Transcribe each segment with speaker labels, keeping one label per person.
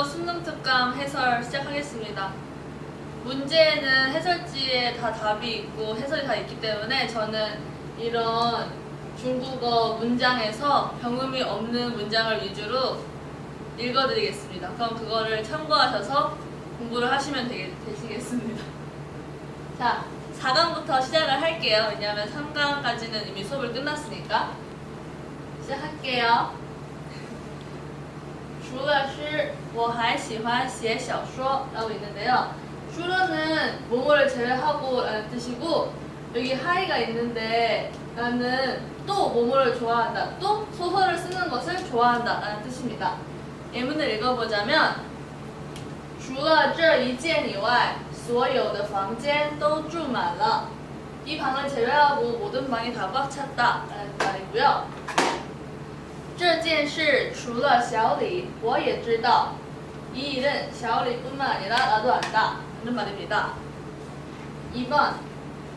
Speaker 1: 중국어 수능 특강 해설 시작하겠습니다. 문제는 해설지에 다 답이 있고 해설이 다 있기 때문에 저는 이런 중국어 문장에서 병음이 없는 문장을 위주로 읽어드리겠습니다. 그럼 그거를 참고하셔서 공부를 하시면 되게, 되시겠습니다. 자, 4강부터 시작을 할게요. 왜냐하면 3강까지는 이미 수업을 끝났으니까. 시작할게요. 除了诗我还喜欢写小说 라고 있는데요. 除了는 뭐뭐를 제외하고 라는 뜻이고 여기 하이가 있는데 나는 또 뭐뭐를 좋아한다. 또 소설을 쓰는 것을 좋아한다 라는 뜻입니다. 예문을 읽어보자면 除了这一间以外所有的房间都住满了. 이 방을 제외하고 모든 방이 다 꽉 찼다 라는 말이고요. 这件事除了小李我也知道. 이 일은 小李뿐만 아니라 나도 안다. 라는 말입니다. 2번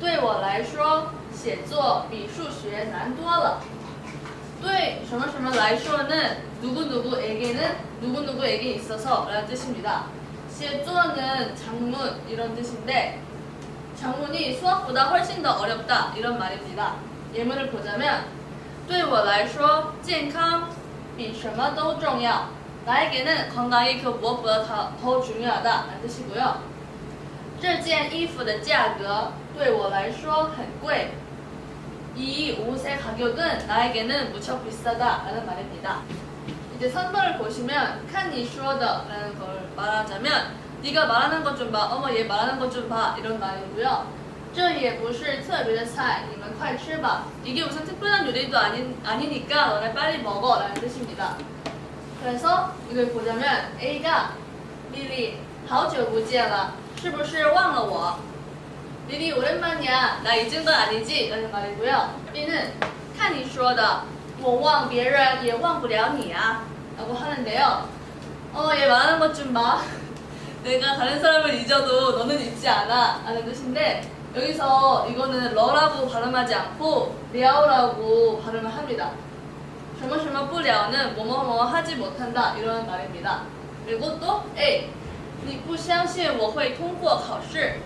Speaker 1: 对我来说写作比数学难多了.对什么什么来说는 누구누구에게는 누구누구에게 있어서 라는 뜻입니다. 写作는 장문 이런 뜻인데 장문이 수학보다 훨씬 더 어렵다 이런 말입니다. 예문을 보자면 对我来说健康比什么都重要. 나에게는 건강이 그 무엇보다 더, 더 중요하다 라는 뜻이고요. 这件衣服的价格对我来说很贵. 이 옷의 가격은 나에게는 무척 비싸다 라는 말입니다. 이제 3번을 보시면 칸니 슈어더라는 걸 말하자면 네가 말하는 것 좀 봐, 어머 얘 말하는 것 좀 봐 이런 말이고요. 这也不是特别的菜，你们快吃吧. 이게 무슨 특별한 요리도 아닌, 아니니까 너네 빨리 먹어 라는 뜻입니다. 그래서 이걸 보자면 A가 리리 好久不见了,是不是忘了我? 리리 오랜만이야. 나 잊은 건 아니지? 라는 말이고요. B는 看你说的我忘别人也忘不了你啊 라고 하는데요. 어, 얘 말하는 것 좀 봐. 내가 다른 사람을 잊어도 너는 잊지 않아. 라는 뜻인데, 여기서 이거는 러라고 발음하지 않고, 랴오라고 발음을 합니다. 什么什么不了는 뭐뭐뭐 하지 못한다. 이런 말입니다. 그리고 또 A. 你不相信我会通过考试.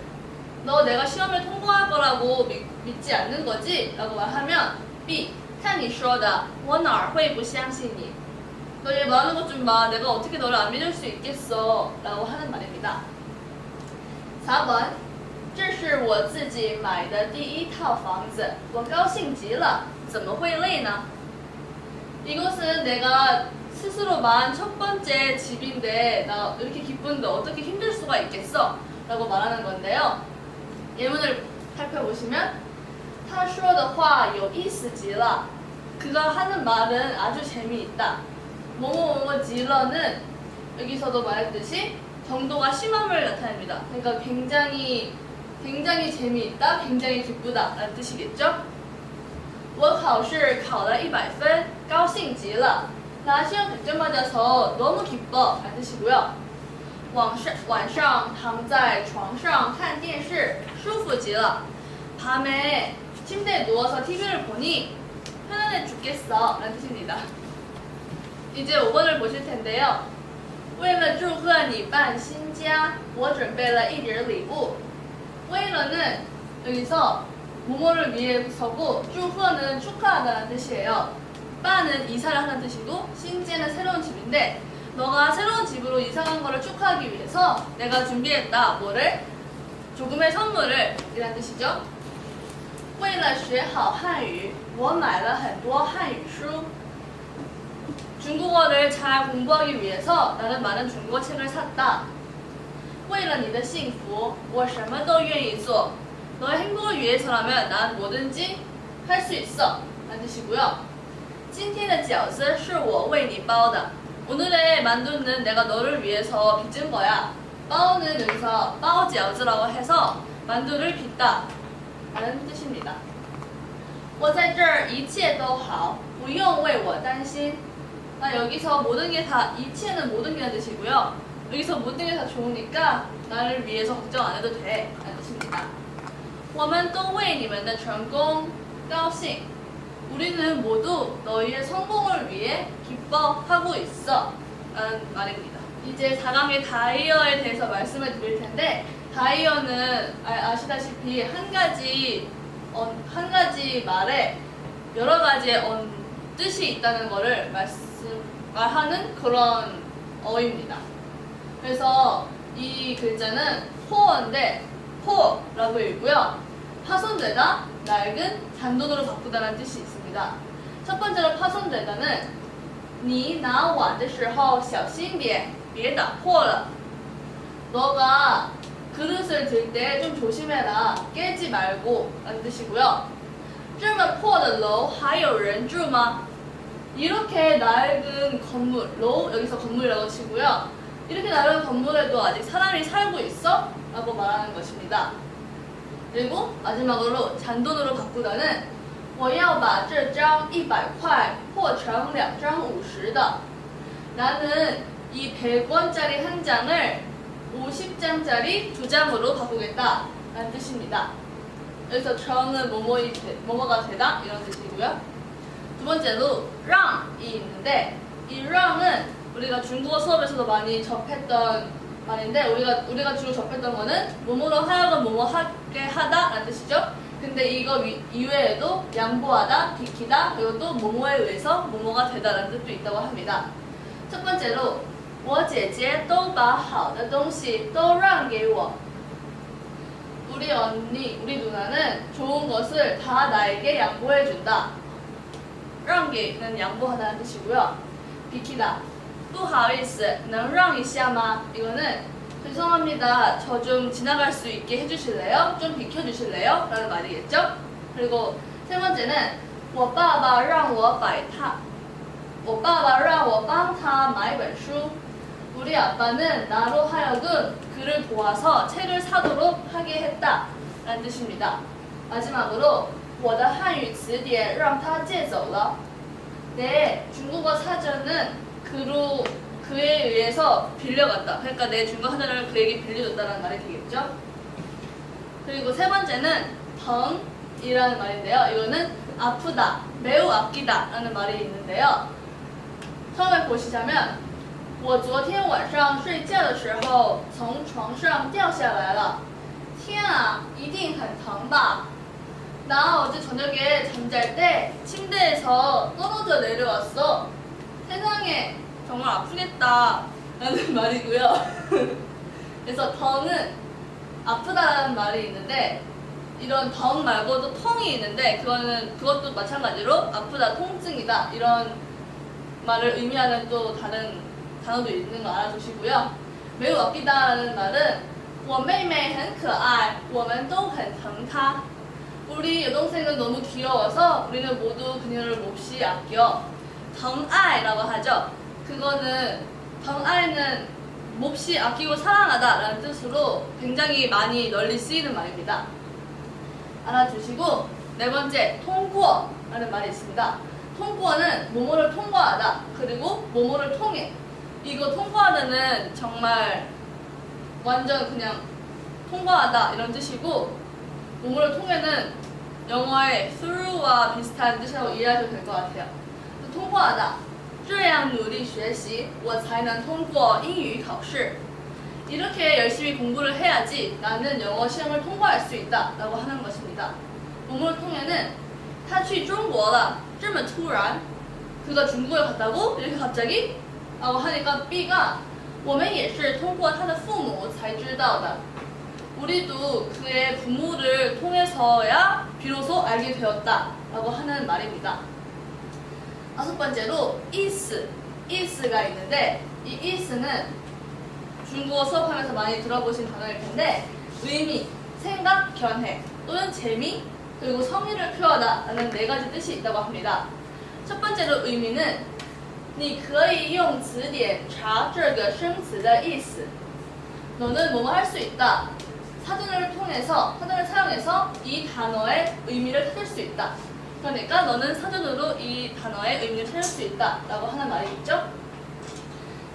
Speaker 1: 너 내가 시험을 통과할 거라고 믿, 믿지 않는 거지? 라고 말하면 B. 看你说的我哪儿会不相信你? 너 얘 말하는 것 좀 봐. 내가 어떻게 너를 안 믿을 수 있겠어. 라고 하는 말입니다. 4번. 这是我自己买的第一套房子.我高兴极了.怎么会累呢? 이것은 내가 스스로 만 첫 번째 집인데 나 이렇게 기쁜데 어떻게 힘들 수가 있겠어? 라고 말하는 건데요. 예문을 살펴보시면 他说的话有意思极了. 그가 하는 말은 아주 재미있다. 뭐뭐뭐뭐 지러는 여기서도 말했듯이 정도가 심함을 나타냅니다. 그러니까 굉장히 굉장히 재미있다, 굉장히 기쁘다 라는 뜻이겠죠? 我考试考了一百分，高兴极了。나 시험 100점 맞아서 너무 기뻐 라는 뜻이고요. 晚上晚上躺在床上看电视，舒服极了。 밤에 침대에 누워서 TV를 보니 편안해 죽겠어 라는 뜻입니다. 이제 5번을 보실 텐데요. 为了祝贺你搬新家，我准备了一点礼物。 웨이러는 여기서 모모를 위해서고祝贺는 축하하다는 뜻이에요. 빠는 이사를 하는 뜻이고 신지는 새로운 집인데 너가 새로운 집으로 이사간 거를 축하하기 위해서 내가 준비했다. 뭐를? 조금의 선물을 이란 뜻이죠. 为了学好汉语，我买了很多汉语书。 중국어를 잘 공부하기 위해서 나는 많은 중국어 책을 샀다. 为了你的幸福，我什么都愿意做。 너의 행복을 위해서라면 난 뭐든지 할 수 있어. 라는 뜻이고요. 今天的饺子是我为你包的. 오늘의 만두는 내가 너를 위해서 빚은 거야. 바오는 여기서 바오饺子라고 해서 만두를 빚다. 라는 뜻입니다. 我在这儿一切都好，不用为我担心. 나 여기서 모든 게 다 이체는 모든 게라는 뜻이고요. 여기서 모든 게 다 좋으니까 나를 위해서 걱정 안 해도 돼. 라는 뜻입니다. 我们都为你们的成功高兴. 우리는 모두 너희의 성공을 위해 기뻐하고 있어. 라는 말입니다. 이제 4강의 다이어에 대해서 말씀을 드릴 텐데 다이어는 아, 시다시피한 가지 어, 한 가지 말에 여러 가지의 어, 뜻이 있다는 것을 말씀 말하는 그런 어입니다. 그래서 이 글자는 포어인데 포라고 읽고요. 파손되다, 낡은, 잔돈으로 바꾸다라는 뜻이 있습니다. 첫 번째로 파손되다는 你拿碗的时候小心点，别打破了。 너가 그릇을 들 때 좀 조심해라. 깨지 말고 라는 뜻이고요. 这么破的楼还有人住吗? 이렇게 낡은 건물, 로 여기서 건물이라고 치고요. 이렇게 낡은 건물에도 아직 사람이 살고 있어? 라고 말하는 것입니다. 그리고 마지막으로 잔돈으로 바꾸다는 我要把这张一百块破成两张五十的. 나는 이 100원짜리 한 장을 50장짜리 두 장으로 바꾸겠다 라는 뜻입니다. 여기서 정은 뭐뭐이 되- 뭐뭐가 되다 이런 뜻이고요. 두 번째로 랑이 있는데 이 랑은 우리가 중국어 수업에서도 많이 접했던 말인데 우리가 우리가 주로 접했던 거는 뭐뭐로 하여금 뭐뭐 하게 하다라는 뜻이죠. 근데 이거 위- 이외에도 양보하다, 비키다, 그리고 또 뭐뭐에 의해서 뭐뭐가 되다라는 뜻도 있다고 합니다. 첫 번째로 我姐姐都把好的东西都让给我. 우리 언니, 우리 누나는 좋은 것을 다 나에게 양보해 준다. 让给는 양보하다는 뜻이고요. 비키다. 不好意思,能让一下吗? 이거는 죄송합니다. 저 좀 지나갈 수 있게 해주실래요? 좀 비켜주실래요? 라는 말이겠죠? 그리고 세 번째는 我爸爸让我摆他我爸爸让我帮他买本书. 우리 아빠는 나로 하여금 그를 도와서 책을 사도록 하게 했다. 라는 뜻입니다. 마지막으로 我的汉语词典让他借走了. 내 중국어 사전은 그로 그에 의해서 빌려갔다. 그러니까 내 중국어 사전을 그에게 빌려줬다는 말이 되겠죠. 그리고 세 번째는 덩이라는 말인데요. 이거는 아프다, 매우 아끼다라는 말이 있는데요. 처음에 보시자면 我昨天晚上睡觉的时候从床上掉下来了.天啊,一定很疼吧? 나 어제 저녁에 잠잘 때 침대에서 떨어져 내려왔어. 세상에 정말 아프겠다. 라는 말이고요. 그래서 덩은 아프다라는 말이 있는데 이런 덩 말고도 통이 있는데 그거는 그것도 마찬가지로 아프다, 통증이다 이런 말을 의미하는 또 다른 단어도 있는 거 알아두시고요. 매우 아끼다라는 말은 我妹妹很可爱,我们都很疼她. 우리 여동생은 너무 귀여워서 우리는 모두 그녀를 몹시 아껴. 덩아이라고 하죠. 그거는 덩아이는 몹시 아끼고 사랑하다라는 뜻으로 굉장히 많이 널리 쓰이는 말입니다. 알아주시고 네 번째 통구어라는 말이 있습니다. 통구어는 모모를 통과하다 그리고 모모를 통해 이거 통과하다는 정말 완전 그냥 통과하다 이런 뜻이고 모모를 통해는 영어의 through와 비슷한 뜻이라고 이해하셔도 될 것 같아요. 통과하다 这样努力学习我才能通过英语考试 이렇게 열심히 공부를 해야지 나는 영어 시험을 통과할 수 있다 라고 하는 것입니다. 모모를 통해는 他去中国了这么突然 그가 중국에 갔다고 이렇게 갑자기 라고 하니까 B가 我们也是通过他的父母才知道的 우리도 그의 부모를 통해서야 비로소 알게 되었다 라고 하는 말입니다. 다섯 번째로 이스, 이스가 있는데 이 이스는 중국어 수업하면서 많이 들어보신 단어일 텐데 의미, 생각, 견해 또는 재미 그리고 성의를 표하다라는 네 가지 뜻이 있다고 합니다. 첫 번째로 의미는 你可以用词典查这个生词的意思. 너는 뭐뭐 할 수 있다. 사전을 통해서 사전을 사용해서 이 단어의 의미를 찾을 수 있다. 그러니까 너는 사전으로 이 단어의 의미를 찾을 수 있다라고 하는 말이겠죠.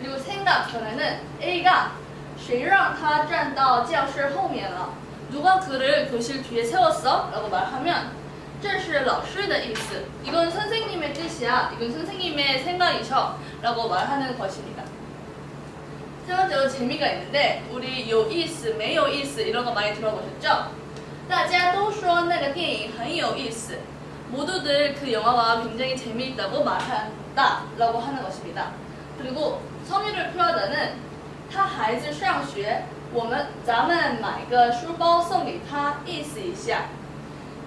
Speaker 1: 그리고 생각 견해는 A가 谁让他站到教室后面了? 누가 그를 교실 뒤에 세웠어? 라고 말하면 这是老师的意思. 이건 선생님의 뜻이야. 이건 선생님의 생각이셔. 라고 말하는 것입니다. 세 번째로 재미가 있는데 우리 有意思,没有意思 이런 거 많이 들어보셨죠? 大家都说那个电影很有意思. 모두들 그 영화가 굉장히 재미있다고 말한다라고 하는 것입니다. 그리고 성의를 표하다는 他孩子上学我们咱们买个书包送给他意思一下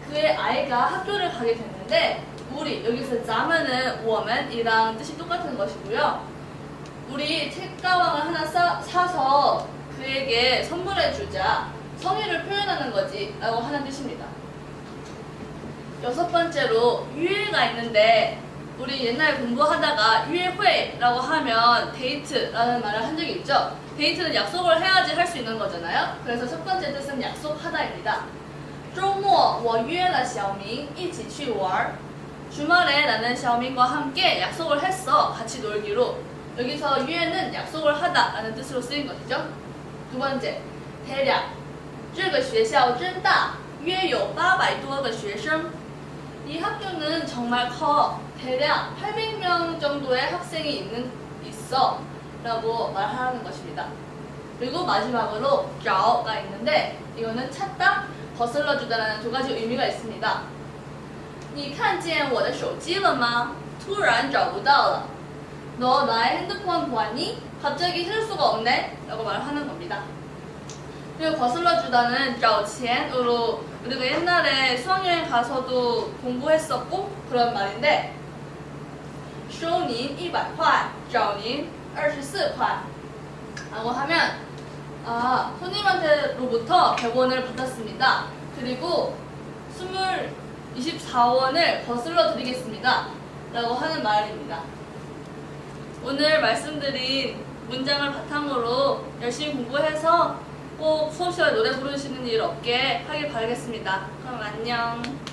Speaker 1: 그의 아이가 학교를 가게 됐는데 우리 여기서 자면은 woman이랑 뜻이 똑같은 것이고요. 우리 책가방을 하나 사, 사서 그에게 선물해 주자 성의를 표현하는 거지라고 하는 뜻입니다. 여섯 번째로 유예가 있는데 우리 옛날에 공부하다가 유예회라고 하면 데이트라는 말을 한 적이 있죠. 데이트는 약속을 해야지 할 수 있는 거잖아요. 그래서 첫 번째 뜻은 약속하다입니다. 周末我约了小明一起去玩. 주말에 나는 샤오민과 함께 약속을 했어. 같이 놀기로. 여기서 유예는 약속을 하다라는 뜻으로 쓰인 것이죠. 두 번째, 대략. 这个学校真大,约有800多个学生. 이 학교는 정말 커. 대략 800명 정도의 학생이 있는 있어. 라고 말하는 것입니다. 그리고 마지막으로 找가 있는데 이거는 찾다, 거슬러 주다라는 두 가지 의미가 있습니다. 你看见我的手机了吗?突然找不到了. 너 나의 핸드폰 보았니? 갑자기 찾을 수가 없네? 라고 말하는 겁니다. 그리고 거슬러 주다는 找钱으로 우리가 옛날에 수학여행 가서도 공부했었고 그런 말인데 收您一百块,找您二十四块 라고 하면 아 손님한테로부터 100원을 받았습니다. 그리고 20, 24원을 거슬러 드리겠습니다. 라고 하는 말입니다. 오늘 말씀드린 문장을 바탕으로 열심히 공부해서 꼭 수업 시간에 노래 부르시는 일 없게 하길 바라겠습니다. 그럼 안녕.